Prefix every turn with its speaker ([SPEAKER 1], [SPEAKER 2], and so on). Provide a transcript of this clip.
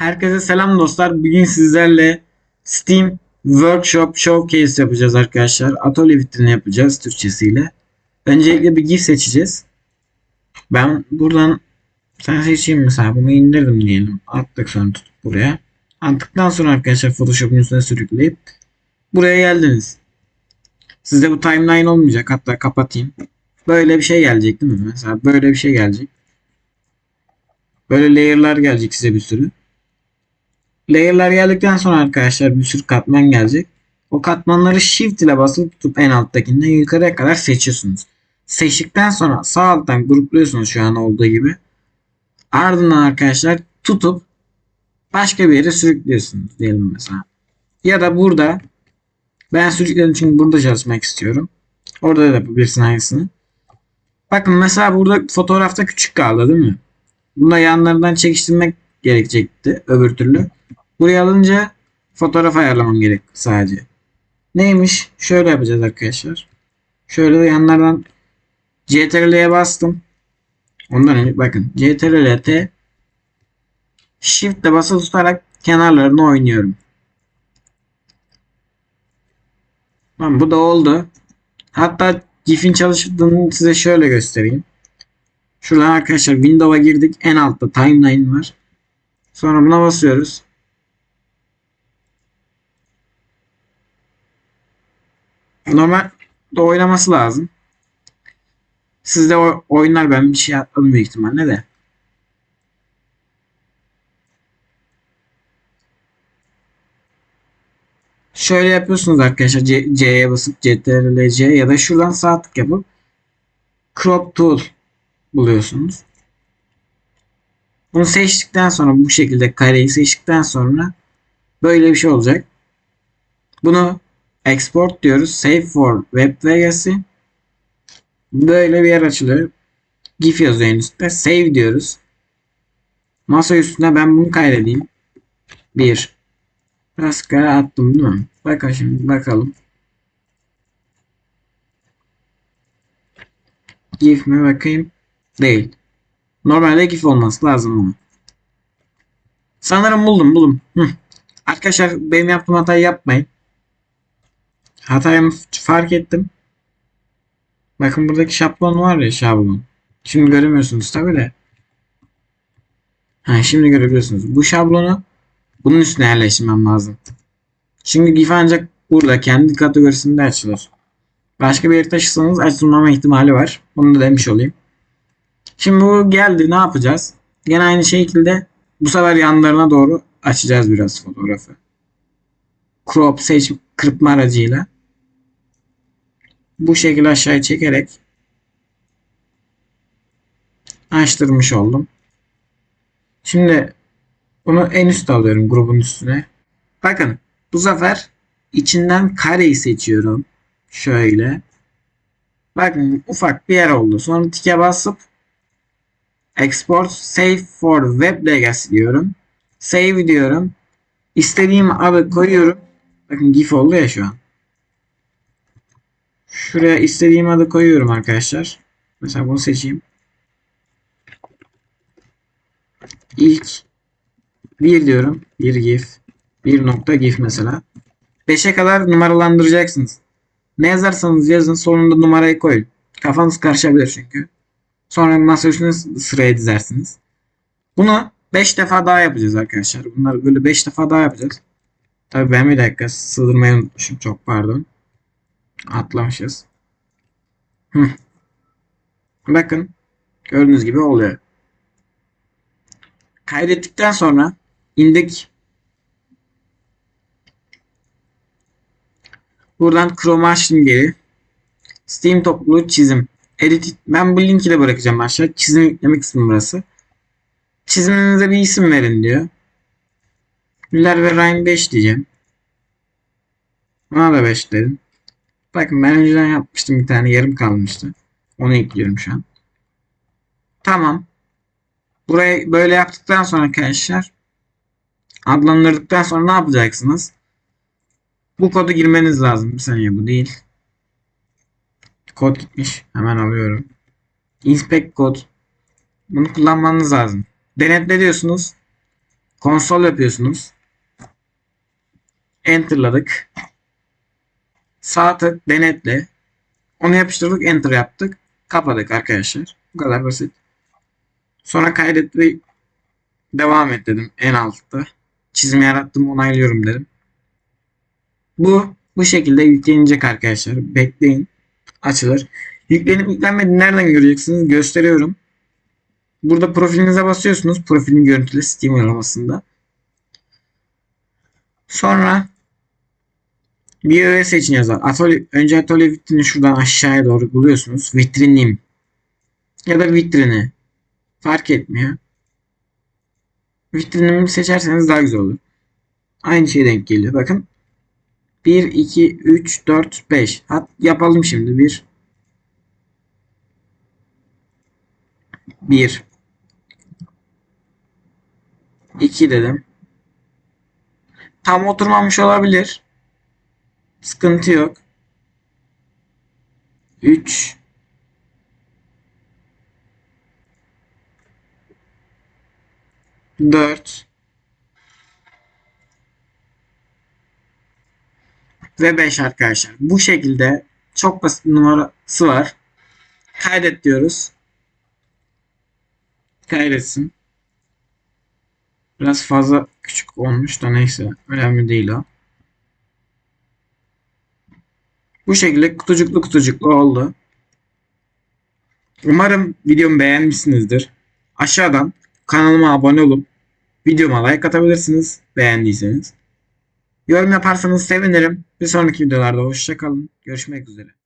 [SPEAKER 1] Herkese selam dostlar. Bugün sizlerle Steam Workshop Showcase yapacağız arkadaşlar. Atölye vitrini yapacağız Türkçesiyle. Öncelikle bir GIF seçeceğiz. Ben buradan sen seçeyim mesela bunu indirdim diyelim. Attık sonra tutup buraya. Attıktan sonra arkadaşlar Photoshop'un üstüne sürükleyip buraya geldiniz. Sizde bu timeline olmayacak. Hatta kapatayım. Böyle bir şey gelecek değil mi? Mesela böyle bir şey gelecek. Böyle layer'lar gelecek size bir sürü. Layer'lar geldikten sonra arkadaşlar bir sürü katman gelecek. O katmanları shift ile basılı tutup en alttakinden yukarıya kadar seçiyorsunuz. Seçtikten sonra sağ alttan grupluyorsunuz şu an olduğu gibi. Ardından arkadaşlar tutup başka bir yere sürüklüyorsunuz diyelim mesela. Ya da burada ben sürükledim çünkü burada çalışmak istiyorum. Orada da yapabilirsin aynısını. Bakın mesela burada fotoğrafta küçük kaldı değil mi? Bunda yanlarından çekiştirmek gerekecekti öbür türlü. Buraya alınca fotoğraf ayarlamam gerek sadece. Neymiş? Şöyle yapacağız arkadaşlar. Şöyle yanlardan CTRL'ye bastım. Ondan önce bakın CTRL T Shift ile basılı tutarak kenarlarını oynuyorum. Tamam bu da oldu. Hatta GIF'in çalıştığını size şöyle göstereyim. Şuradan arkadaşlar Windows'a girdik. En altta timeline var. Sonra buna basıyoruz. Normal de oynaması lazım. Sizde o oyunlar ben bir şey atladım büyük ihtimalle de. Şöyle yapıyorsunuz arkadaşlar. C'ye basıp CTRL C ya da şuradan sağ tık yapıp crop tool buluyorsunuz. Bunu seçtikten sonra bu şekilde kareyi seçtikten sonra böyle bir şey olacak. Bunu export diyoruz. Save for web legacy. Böyle bir yer açılıyor. GIF yazıyor en üstte. Save diyoruz. Masa üstüne ben bunu kaydedeyim. Bir. Rastgele attım değil mi? Bakın şimdi bakalım. GIF mi bakayım? Değil. Normalde GIF olması lazım ama. Sanırım buldum buldum. Hı. Arkadaşlar benim yaptığım hatayı yapmayın. Hatayı fark ettim. Bakın buradaki şablon var ya şablon. Şimdi göremiyorsunuz tabi de. Ha, şimdi görebiliyorsunuz. Bu şablonu bunun üstüne yerleştirmem lazım. Çünkü GIF ancak burada kendi kategorisinde açılır. Başka bir yere taşırsanız açılmama ihtimali var. Bunu da demiş olayım. Şimdi bu geldi ne yapacağız? Gene aynı şekilde bu sefer yanlarına doğru açacağız biraz fotoğrafı. Crop seç kırpma aracıyla. Bu şekilde aşağıya çekerek açtırmış oldum. Şimdi bunu en üst alıyorum grubun üstüne. Bakın bu sefer içinden kareyi seçiyorum. Şöyle. Bakın ufak bir yer oldu. Sonra tike basıp Export Save for Web Legacy diyorum. Save diyorum. İstediğim adı koyuyorum. Bakın GIF oldu ya şu an. Şuraya istediğim adı koyuyorum arkadaşlar. Mesela bunu seçeyim. İlk bir diyorum. Bir GIF. Bir nokta GIF mesela. 5'e kadar numaralandıracaksınız. Ne yazarsanız yazın sonunda numarayı koyun. Kafanız karışabilir çünkü. Sonra masa üstüne sıraya dizersiniz. Bunu 5 defa daha yapacağız arkadaşlar. Bunları böyle 5 defa daha yapacağız. Tabii ben bir dakika sığdırmayı unutmuşum. Çok pardon. Atlamışız. Bakın. Gördüğünüz gibi oluyor. Kaydettikten sonra indik. Buradan Chrome açtım geri. Steam topluluğu çizim. Edit. Ben bu linki de bırakacağım aşağı. Çizim yükleme kısmı burası. Çiziminize bir isim verin diyor. Güller ve Rhyme 5 diyeceğim. Buna da 5 dedim. Bakın ben önceden yapmıştım bir tane yarım kalmıştı. Onu ekliyorum şu an. Tamam. Burayı böyle yaptıktan sonra arkadaşlar adlandırdıktan sonra ne yapacaksınız? Bu kodu girmeniz lazım. Bir saniye bu değil. Kod gitmiş. Hemen alıyorum. Inspect kod. Bunu kullanmanız lazım. Denetle diyorsunuz. Konsol yapıyorsunuz. Enter'ladık. Sağ tık denetle. Onu yapıştırdık. Enter yaptık. Kapadık arkadaşlar. Bu kadar basit. Sonra kaydet ve devam et dedim en altta. Çizim yarattım onaylıyorum dedim. Bu bu şekilde yüklenecek arkadaşlar. Bekleyin. Açılır. Yüklenip yüklenmedi nereden göreceksiniz? Gösteriyorum. Burada profilinize basıyorsunuz. Profilin görüntülü Steam uygulamasında. Sonra bir öğe seçin yazar. Atölye, önce atölye vitrini şuradan aşağıya doğru buluyorsunuz. Vitrinim. Ya da vitrini. Fark etmiyor. Vitrinimi seçerseniz daha güzel olur. Aynı şeye denk geliyor. Bakın. 1, 2, 3, 4, 5. Hat yapalım şimdi. 1 1 2 dedim. Tam oturmamış olabilir. Sıkıntı yok. 3 4 ve 5 arkadaşlar. Bu şekilde çok basit bir numarası var. Kaydet diyoruz. Kaydetsin. Biraz fazla küçük olmuş da neyse. Önemli değil o. Bu şekilde kutucuklu kutucuklu oldu. Umarım videomu beğenmişsinizdir. Aşağıdan kanalıma abone olup videoma like atabilirsiniz beğendiyseniz. Yorum yaparsanız sevinirim. Bir sonraki videolarda hoşçakalın. Görüşmek üzere.